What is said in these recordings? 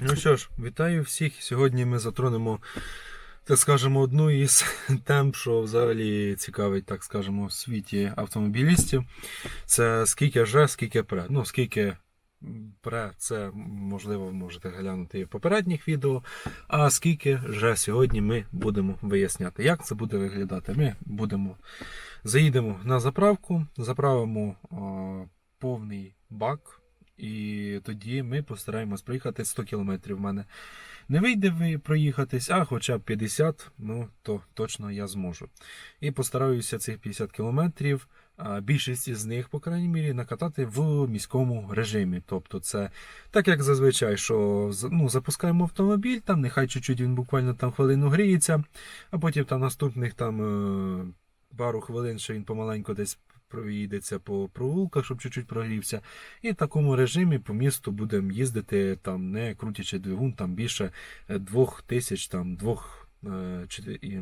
Ну що ж, вітаю всіх. Сьогодні ми затронемо, так скажемо, одну із тем, що взагалі цікавить, так скажемо, в світі автомобілістів. Це скільки же, скільки пре. Ну, скільки пре, це можливо ви можете глянути і в попередніх відео. А скільки же сьогодні ми будемо виясняти. Як це буде виглядати? Ми будемо заїдемо на заправку, заправимо а, повний бак. І тоді ми постараємось проїхати 100 км. В мене не вийде ви проїхатись, а хоча б 50, ну то точно я зможу. І постараюся цих 50 км, більшість із них, по крайній мірі, накатати в міському режимі. Тобто, це так як зазвичай, що ну, запускаємо автомобіль, там нехай чуть-чуть він буквально там хвилину гріється, а потім там наступних там е, пару хвилин, що він помаленьку десь проїдеться по провулках, щоб чуть-чуть прогрівся. І в такому режимі по місту будемо їздити, там не крутячи двигун, там більше е, двох тисяч, там двох. е, чотири- і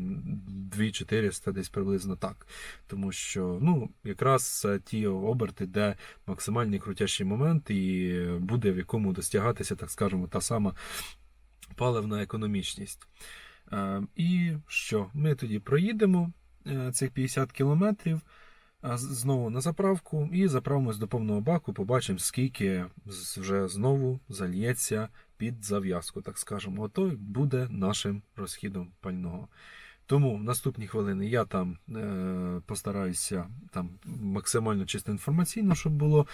2400 десь приблизно так. Тому що ну, якраз ті оберти, де максимальний крутящий момент, і буде в якому достягатися, так скажемо, та сама паливна економічність. Е, І що? Ми тоді проїдемо е, цих 50 кілометрів знову на заправку і заправимось до повного баку, побачимо, скільки вже знову зальється під зав'язку, так скажемо. Ото буде нашим розхідом пального. Тому в наступні хвилини я там е, постараюся там максимально чисто інформаційно, щоб було.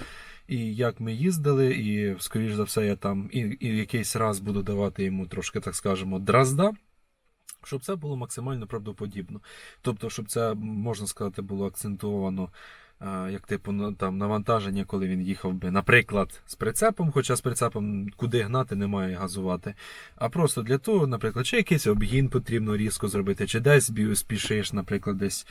І як ми їздили, і скоріш за все, я там і, і якийсь раз буду давати йому трошки, так скажемо, дразда. Щоб це було максимально правдоподібно. Тобто, щоб це, можна сказати, було акцентовано як типу там, навантаження, коли він їхав би, наприклад, з прицепом, хоча з прицепом куди гнати немає газувати. А просто для того, наприклад, чи якийсь обгін потрібно різко зробити, чи десь спішиш, наприклад, десь.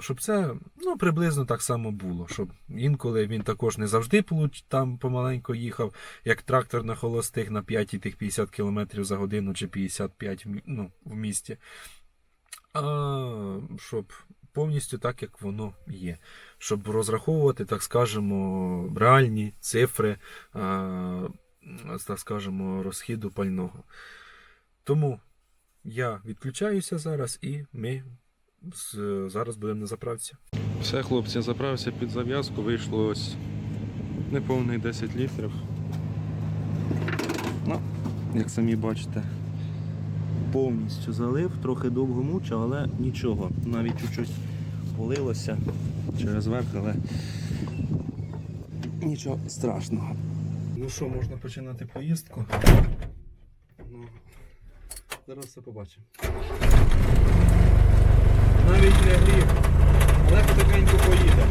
Щоб це ну, приблизно так само було. Щоб інколи він також не завжди там помаленько їхав, як трактор на холостих на 5 тих 50 км за годину чи 55 в ну, в місті. А щоб повністю так, як воно є. Щоб розраховувати, так скажемо, реальні цифри, так скажемо, розхіду пального. Тому я відключаюся зараз і ми зараз будемо на заправці. Все, хлопці, заправився під зав'язку, вийшло ось неповних 10 літрів. Ну, як самі бачите, повністю залив, трохи довго мучив, але нічого. Навіть чуть-чуть полилося через верх, але нічого страшного. Ну що, можна починати поїздку. Ну, зараз все побачимо. Навіть не грів, але потихеньку поїде.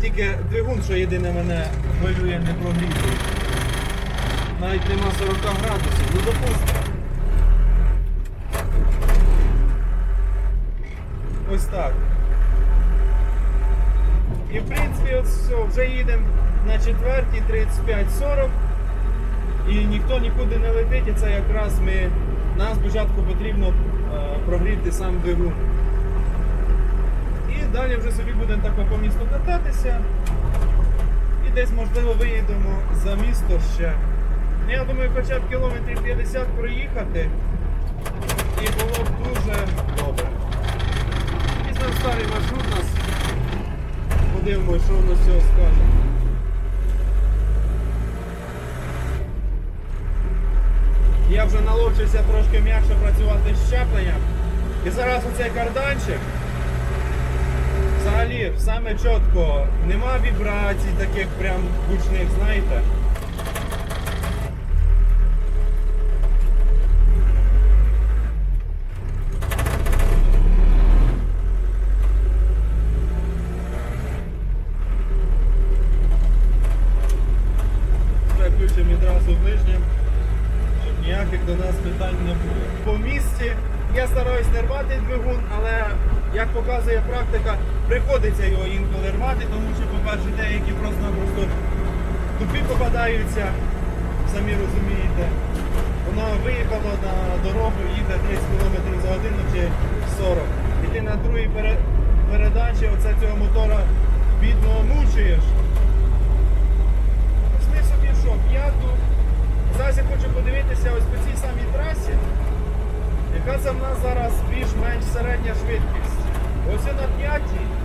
Тільки двигун, що єдине мене хвилює, не прогрітий. Навіть нема 40 градусів, ну допустимо. Ось так. І в принципі от все, вже їдемо на четвертій 35-40 і ніхто нікуди не летить, і це якраз ми, нам спочатку потрібно е, прогріти сам двигун. І далі вже собі будемо так по місту кататися. І десь можливо виїдемо за місто ще. Ну, Я думаю, хоча б кілометрів 50 проїхати. І було б дуже добре. Візьмемо старий маршрут нас. Подивимось, що воно з цього скаже. Я вже наловчився трошки м'якше працювати з щепленням. І зараз оцей карданчик. Взагалі, саме чітко, нема вібрацій таких прям гучних, знаєте. просто тупі попадаються, самі розумієте. Вона виїхала на дорогу, їде 30 км за годину чи 40 І ти на другій передачі оце цього мотора бідного мучуєш. Пішли собі що, п'яту. Зараз я хочу подивитися ось по цій самій трасі, яка це в нас зараз більш-менш середня швидкість. Ось на п'ятій.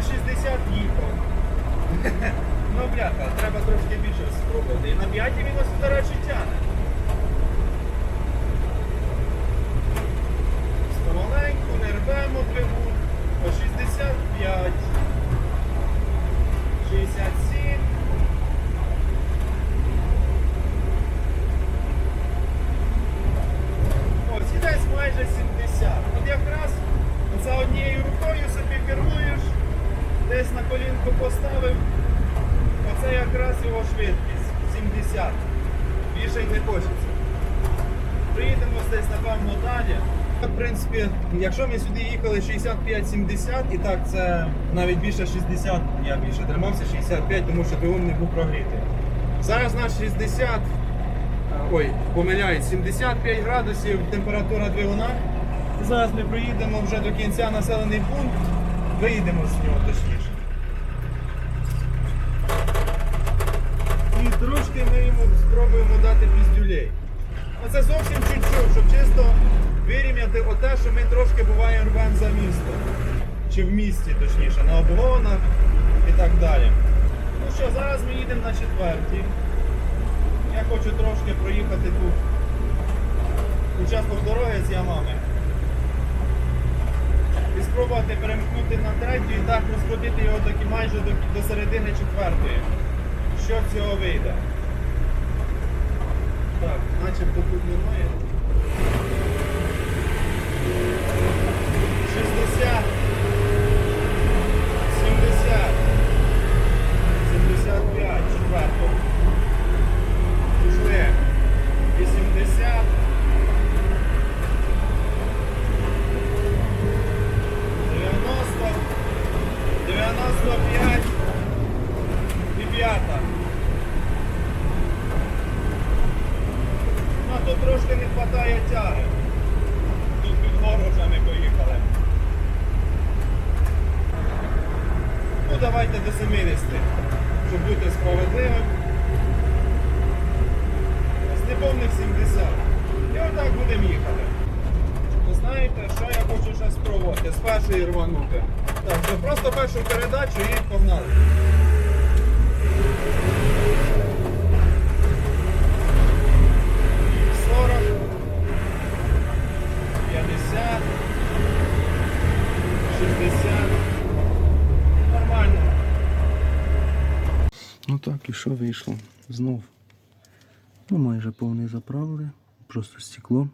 Чесно, я б і 60 їхав. Ну, бляха, треба трошки більше спробувати. І на п'ятій він нас до речі, тягне. Стомаленьку, не рвемо двигун. По 65. 67. Ось і десь майже 70. От якраз за однією рукою собі керуєш, десь на колінку поставив. Оце якраз його швидкість 70. Більше й не хочеться. Приїдемо десь, напевно, далі. В принципі, якщо ми сюди їхали 65-70, і так це навіть більше 60, я більше тримався 65, тому що двигун не був прогрітий. Зараз наш 60, ой, помиляюсь, 75 градусів температура двигуна. Зараз ми приїдемо вже до кінця населений пункт, виїдемо з нього точніше. І трошки ми йому спробуємо дати піздюлей. Оце зовсім чуть-чуть, щоб чисто вирівняти оте, що ми трошки буває рвемо за місто. Чи в місті, точніше, на обгонах і так далі. Ну що, зараз ми їдемо на четвертій. Я хочу трошки проїхати тут участок дороги з ямами. І спробувати перемкнути на третю і так розкрутити його таки майже до, до середини четвертої. Що з цього вийде? Так, начебто тут немає. 60. 70. 75. Четверто. Пішли. 80. 90. 95. І п'ята. Ну, а тут трошки не вистачає тяги. Тут під гору вже ми поїхали. Ну, давайте до 70, щоб бути справедливим. З неповних 70. І отак будемо їхати. Ви знаєте, що я хочу ще спробувати? З першої рванути. Так, то просто першу передачу і погнали. Сорок. 50. 60. Нормально. Ну так, і що вийшло? Знов. Ну, майже повний заправили, просто стекло,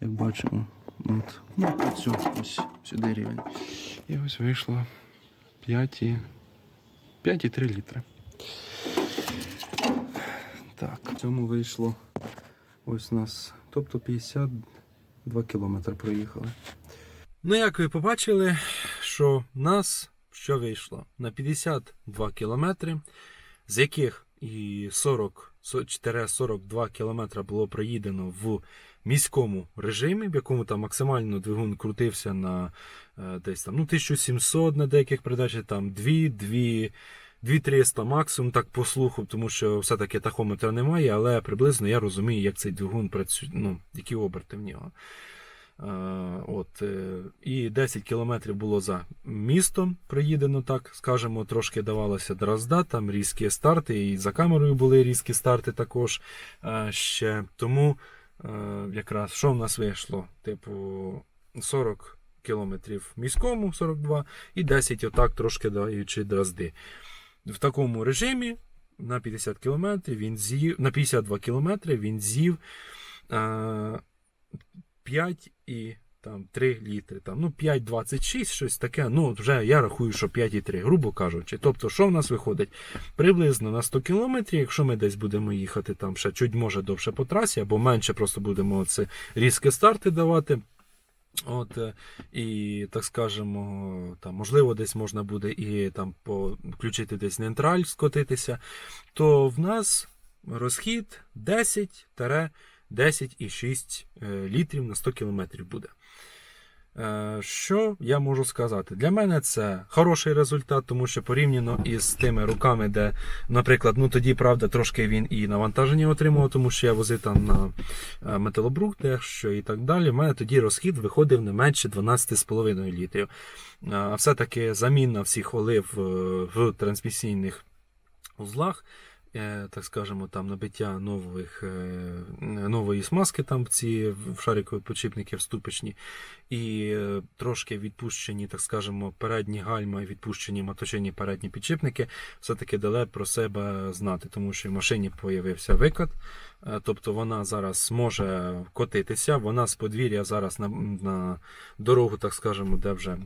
як бачимо. От. Ну, ось, ось сюди рівень. І ось вийшло 5,3 літри. Так, в цьому вийшло ось у нас, тобто 52 кілометри проїхали. Ну, як ви побачили, що в нас що вийшло на 52 кілометри, з яких і 40 42 кілометри було проїдено в міському режимі, в якому там максимально двигун крутився на е, десь там ну, 1700 на деяких передачах, там 2, 2, 2300 максимум, так по слуху, тому що все-таки тахометра немає, але приблизно я розумію, як цей двигун працює, ну, які оберти в нього. Е, От, е, і 10 кілометрів було за містом проїдено, так скажемо, трошки давалося дрозда, там різкі старти, і за камерою були різкі старти також е, ще. Тому якраз що в нас вийшло? Типу 40 кілометрів міському, 42, і 10 отак трошки даючи дрозди. В такому режимі на 50 кілометрів він з'їв, на 52 кілометри він з'їв. Е, 5 і там 3 літри. Там, ну, 5,26, щось таке. Ну, вже я рахую, що 5,3, грубо кажучи. Тобто, що в нас виходить? Приблизно на 100 кілометрів, якщо ми десь будемо їхати там ще чуть може довше по трасі, або менше просто будемо це різкі старти давати. От, е, і, так скажемо, там, можливо, десь можна буде і там включити десь нейтраль, скотитися, то в нас розхід 10 10,6 е, літрів на 100 кілометрів буде. Е, Що я можу сказати? Для мене це хороший результат, тому що порівняно із тими руками, де, наприклад, ну тоді, правда, трошки він і навантаження отримував, тому що я возив там на е, металобрук, дещо і так далі. У мене тоді розхід виходив не менше 12,5 літрів. А все-таки заміна всіх олив в трансмісійних узлах. Е, Так скажемо, там набиття нових, е, нової смазки, там ці в шарикові підшипники вступичні, і е, трошки відпущені, так скажемо, передні гальма і відпущені моточинні передні підшипники, все-таки дали про себе знати, тому що в машині появився викат, тобто вона зараз може котитися, вона з подвір'я зараз на, на дорогу, так скажемо, де вже.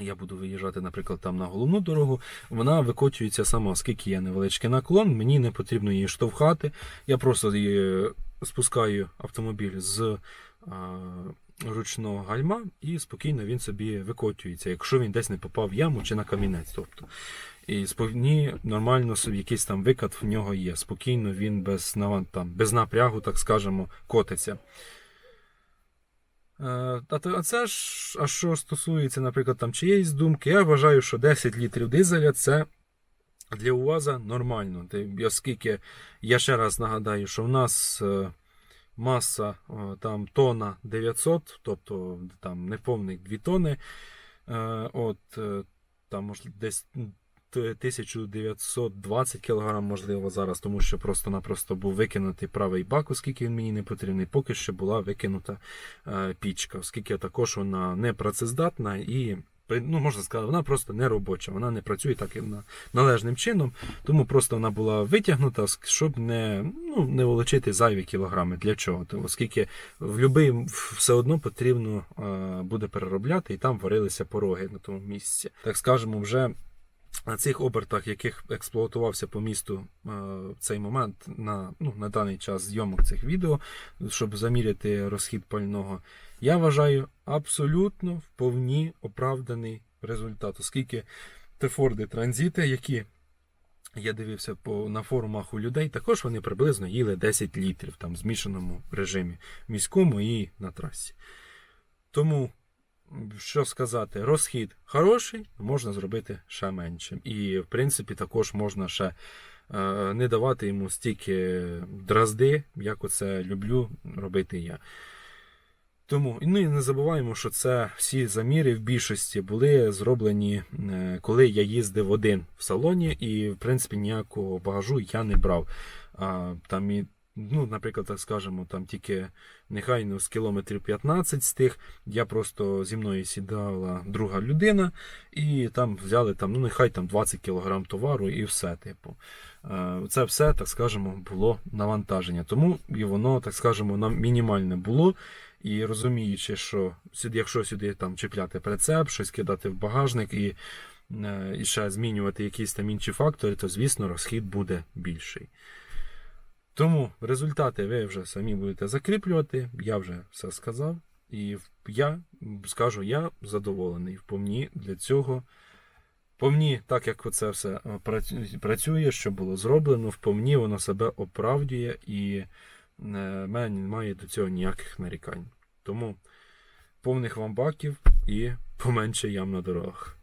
Я буду виїжджати, наприклад, там на головну дорогу, вона викочується сама, оскільки є невеличкий наклон, мені не потрібно її штовхати. Я просто її спускаю автомобіль з а, ручного гальма і спокійно він собі викочується, якщо він десь не попав в яму чи на камінець. Тобто. І сповні нормально собі якийсь там викат в нього є. Спокійно він без, там, без напрягу, так скажемо, котиться. Е, А, це ж, а що стосується, наприклад, там чиєїсь думки, я вважаю, що 10 літрів дизеля це для УАЗа нормально. Оскільки я ще раз нагадаю, що в нас е, маса о, там тона 900, тобто там неповних 2 тони. Е, От е, там можливо десь 1920 кг, можливо, зараз, тому що просто-напросто був викинутий правий бак, оскільки він мені не потрібний. Поки що була викинута е, пічка, оскільки також вона не працездатна і. Ну, можна сказати, вона просто не робоча, вона не працює так належним чином, тому просто вона була витягнута, щоб не, ну, не волочити зайві кілограми. Для чого? Тому, оскільки в будь-який все одно потрібно е, буде переробляти, і там варилися пороги на тому місці. Так скажемо, вже на цих обертах, яких експлуатувався по місту е, в цей момент на, ну, на даний час зйомок цих відео, щоб заміряти розхід пального, я вважаю абсолютно вповні оправданий результат, оскільки те Форди транзити, які я дивився по, на форумах у людей, також вони приблизно їли 10 літрів там, в змішаному режимі міському і на трасі. Тому, що сказати, розхід хороший, можна зробити ще меншим. І, в принципі, також можна ще е, не давати йому стільки дразди, як оце люблю робити я. Тому ну і не забуваємо, що це всі заміри в більшості були зроблені, е, коли я їздив один в салоні, і в принципі ніякого багажу я не брав. А, там і, ну, наприклад, так скажемо, там тільки нехай ну, з кілометрів 15 з тих, я просто зі мною сідала друга людина, і там взяли там, ну нехай там 20 кг товару і все. Типу. Е, Це все, так скажемо, було навантаження. Тому і воно, так скажемо, нам мінімальне було. І розуміючи, що якщо сюди там чіпляти прицеп, щось кидати в багажник і, е, і ще змінювати якісь там інші фактори, то звісно розхід буде більший. Тому результати ви вже самі будете закріплювати. Я вже все сказав. І я скажу, я задоволений. Вповні для цього. Повні, так як це все е, працює, що було зроблено, вповні воно себе оправдує і е, мене немає до цього ніяких нарікань. Тому повних вам баків і поменше ям на дорогах.